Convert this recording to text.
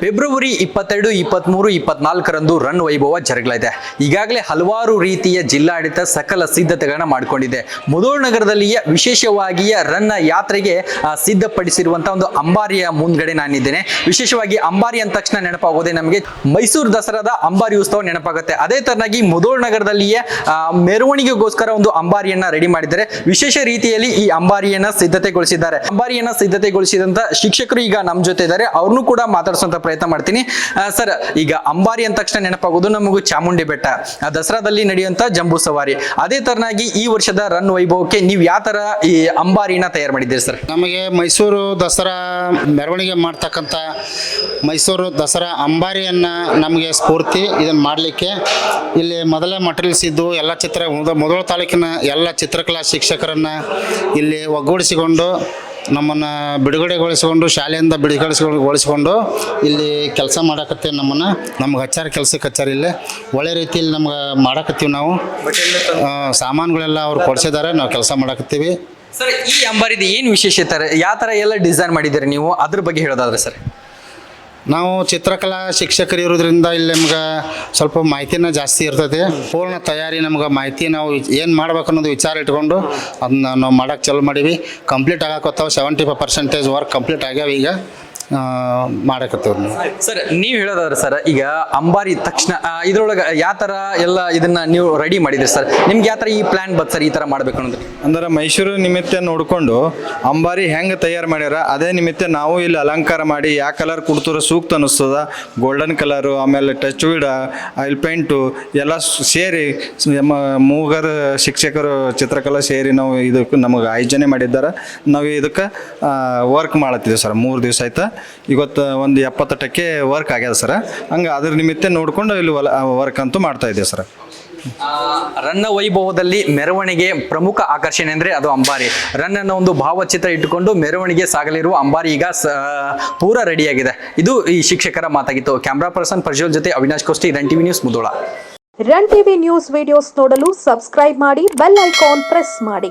February ಇಪ್ಪತ್ತೆರಡು ಇಪ್ಪತ್ತ್ಮೂರು ಇಪ್ಪತ್ನಾಲ್ಕರಂದು ರನ್ ವೈಭವ ಜರುಗಲಿದೆ. ಈಗಾಗಲೇ ಹಲವಾರು ರೀತಿಯ ಜಿಲ್ಲಾಡಳಿತ ಸಕಲ ಸಿದ್ಧತೆಗಳನ್ನು ಮಾಡಿಕೊಂಡಿದೆ. ಮುದೋಳ್ ನಗರದಲ್ಲಿಯ ವಿಶೇಷವಾಗಿಯ ರನ್ನ ಯಾತ್ರೆಗೆ ಸಿದ್ಧಪಡಿಸಿರುವಂತಹ ಒಂದು ಅಂಬಾರಿಯ ಮುಂದ್ಗಡೆ ನಾನಿದ್ದೇನೆ. ವಿಶೇಷವಾಗಿ ಅಂಬಾರಿ ಅಂದ ತಕ್ಷಣ ನೆನಪಾಗೋದೇ ನಮಗೆ ಮೈಸೂರು ದಸರಾದ ಅಂಬಾರಿ ಉತ್ಸವ ನೆನಪಾಗುತ್ತೆ. ಅದೇ ತರನಾಗಿ ಮುದೋಳ್ ನಗರದಲ್ಲಿಯೇ ಮೆರವಣಿಗೆಗೋಸ್ಕರ ಒಂದು ಅಂಬಾರಿಯನ್ನ ರೆಡಿ ಮಾಡಿದ್ದಾರೆ. ವಿಶೇಷ ರೀತಿಯಲ್ಲಿ ಈ ಅಂಬಾರಿಯನ್ನ ಸಿದ್ಧತೆಗೊಳಿಸಿದ್ದಾರೆ. ಅಂಬಾರಿಯನ್ನ ಸಿದ್ಧತೆಗೊಳಿಸಿದಂತ ಶಿಕ್ಷಕರು ಈಗ ನಮ್ಮ ಜೊತೆ ಇದ್ದಾರೆ. ಅವ್ರನ್ನೂ ಕೂಡ ಮಾತಾಡಿಸುವಂತ ಪ್ರಯತ್ನ ಮಾಡ್ತೀನಿ. ಸರ್, ಈಗ ಅಂಬಾರಿ ಅಂದ ತಕ್ಷಣ ನೆನಪಾಗೋದು ನಮಗೂ ಚಾಮುಂಡಿ ಬೆಟ್ಟ. ದಸರಾದಲ್ಲಿ ನಡೆಯುವಂತ ಜಂಬೂ ಸವಾರಿ. ಅದೇ ತರನಾಗಿ ಈ ವರ್ಷದ ರನ್ ವೈಭವಕ್ಕೆ ನೀವು ಯಾವ ತರ ಈ ಅಂಬಾರಿನ ತಯಾರು ಮಾಡಿದ್ದೀರಿ ಸರ್? ನಮಗೆ ಮೈಸೂರು ದಸರಾ ಮೆರವಣಿಗೆ ಮಾಡ್ತಕ್ಕಂಥ ಮೈಸೂರು ದಸರಾ ಅಂಬಾರಿಯನ್ನ ನಮಗೆ ಸ್ಫೂರ್ತಿ ಇದನ್ನು ಮಾಡಲಿಕ್ಕೆ ಇಲ್ಲಿ ಮೊದಲೇ ಮಟೀರಿಯಲ್ಸ್ ಇದ್ದು ಎಲ್ಲ ಚಿತ್ರ ಮೊದ- ಮೊದಲ ತಾಲೂಕಿನ ಎಲ್ಲ ಚಿತ್ರಕಲಾ ಶಿಕ್ಷಕರನ್ನ ಇಲ್ಲಿ ಒಗ್ಗೂಡಿಸಿಕೊಂಡು ನಮ್ಮನ್ನು ಬಿಡುಗಡೆಗೊಳಿಸಿಕೊಂಡು, ಶಾಲೆಯಿಂದ ಬಿಡುಗಡೆಗೊಳಿಸಿಕೊಂಡು ಇಲ್ಲಿ ಕೆಲಸ ಮಾಡಕತ್ತೆ ನಮ್ಮನ್ನು. ನಮ್ಗೆ ಹಚ್ಚಾರ ಕೆಲಸ ಹಚ್ಚಾರ ಇಲ್ಲೇ. ಒಳ್ಳೆ ರೀತಿಯಲ್ಲಿ ನಮ್ಗೆ ಮಾಡಕತ್ತೀವಿ ನಾವು. ಸಾಮಾನುಗಳೆಲ್ಲ ಅವ್ರು ಕೊಡಿಸಿದ್ದಾರೆ, ನಾವು ಕೆಲಸ ಮಾಡಕತ್ತೀವಿ. ಸರ್, ಈ ಅಂಬಾರಿದ ಏನು ವಿಶೇಷತೆ ಯಾವ ಥರ ಎಲ್ಲ ಡಿಸೈನ್ ಮಾಡಿದ್ದೀರಿ ನೀವು? ಅದ್ರ ಬಗ್ಗೆ ಹೇಳೋದಾದ್ರೆ ಸರ್. ನಾವು ಚಿತ್ರಕಲಾ ಶಿಕ್ಷಕರು ಇರೋದ್ರಿಂದ ಇಲ್ಲಿ ನಮ್ಗೆ ಸ್ವಲ್ಪ ಮಾಹಿತಿನ ಜಾಸ್ತಿ ಇರ್ತದೆ. ಪೂರ್ಣ ತಯಾರಿ ನಮ್ಗೆ ಮಾಹಿತಿ ನಾವು ಏನು ಮಾಡ್ಬೇಕು ಅನ್ನೋದು ವಿಚಾರ ಇಟ್ಕೊಂಡು ಅದನ್ನ ನಾವು ಮಾಡೋಕ್ಕೆ ಚಾಲು ಮಾಡೀವಿ. Complete ಆಗಕತ್ತಾವ seventy five percentage work complete ಆಗ್ಯಾವ ಈಗ. ಮಾಡಕತ್ತವ್ರು ನಾವು. ಸರ್ ನೀವು ಹೇಳೋದಾದ್ರೆ ಸರ್ ಈಗ ಅಂಬಾರಿ ತಕ್ಷಣ ಇದ್ರೊಳಗೆ ಯಾವ ಥರ ಎಲ್ಲ ಇದನ್ನ ನೀವು ರೆಡಿ ಮಾಡಿದ್ರಿ ಸರ್? ನಿಮ್ಗೆ ಯಾವ ಥರ ಈ ಪ್ಲಾನ್ ಬತ್ ಸರ್ ಈ ತರ ಮಾಡ್ಬೇಕು ಅನ್ನೋದು? ಅಂದ್ರೆ ಮೈಸೂರು ನಿಮಿತ್ತ ನೋಡಿಕೊಂಡು ಅಂಬಾರಿ ಹೆಂಗೆ ತಯಾರು ಮಾಡ್ಯಾರ ಅದೇ ನಿಮಿತ್ತ ನಾವು ಇಲ್ಲಿ ಅಲಂಕಾರ ಮಾಡಿ ಯಾವ ಕಲರ್ ಕುಡ್ತುರ ಸೂಕ್ತ ಅನ್ನಿಸ್ತದ ಗೋಲ್ಡನ್ ಕಲರು ಆಮೇಲೆ ಟಚ್ ವಿಡ ಆಯಿಲ್ ಪೇಂಟು ಎಲ್ಲ ಸೇರಿ ನಮ್ಮ ಮೂಗರ ಶಿಕ್ಷಕರು ಚಿತ್ರಕಲಾ ಸೇರಿ ನಾವು ಇದಕ್ಕೆ ನಮಗೆ ಆಯೋಜನೆ ಮಾಡಿದ್ದಾರೆ. ನಾವು ಇದಕ್ಕೆ ವರ್ಕ್ ಮಾಡತ್ತಿದ್ದೀವಿ ಸರ್ ಮೂರು ದಿವಸ ಆಯ್ತು. ಇವತ್ತು ಒಂದು ಎಪ್ಪತ್ತು ಟಕ್ಕೆ ವರ್ಕ್ ಆಗ್ಯದ ಸರ್ ಹಂಗೆ ಅದ್ರ ನಿಮಿತ್ತ ನೋಡಿಕೊಂಡು ಇಲ್ಲಿ ವರ್ಕ್ ಅಂತೂ ಮಾಡ್ತಾ ಇದ್ದೆ ಸರ್ ರನ್ನ ವೈಭವದಲ್ಲಿ ಮೆರವಣಿಗೆ ಪ್ರಮುಖ ಆಕರ್ಷಣೆ ಅಂದರೆ ಅದು ಅಂಬಾರಿ. ರನ್ ಅನ್ನೋ ಒಂದು ಭಾವಚಿತ್ರ ಇಟ್ಟುಕೊಂಡು ಮೆರವಣಿಗೆ ಸಾಗಲಿರುವ ಅಂಬಾರಿ ಈಗ ಸ- ಪೂರ ರೆಡಿಯಾಗಿದೆ ಇದು ಈ ಶಿಕ್ಷಕರ ಮಾತಾಗಿತ್ತು. ಕ್ಯಾಮ್ರಾ ಪರ್ಸನ್ ಪ್ರಜ್ವಲ್ ಜೊತೆ Avinash Koshti run TV news Mudhol run TV news videos ನೋಡಲು ಸಬ್ಸ್ಕ್ರೈಬ್ ಮಾಡಿ ಬೆಲ್ ಐಕಾನ್ ಪ್ರೆಸ್ ಮಾಡಿ.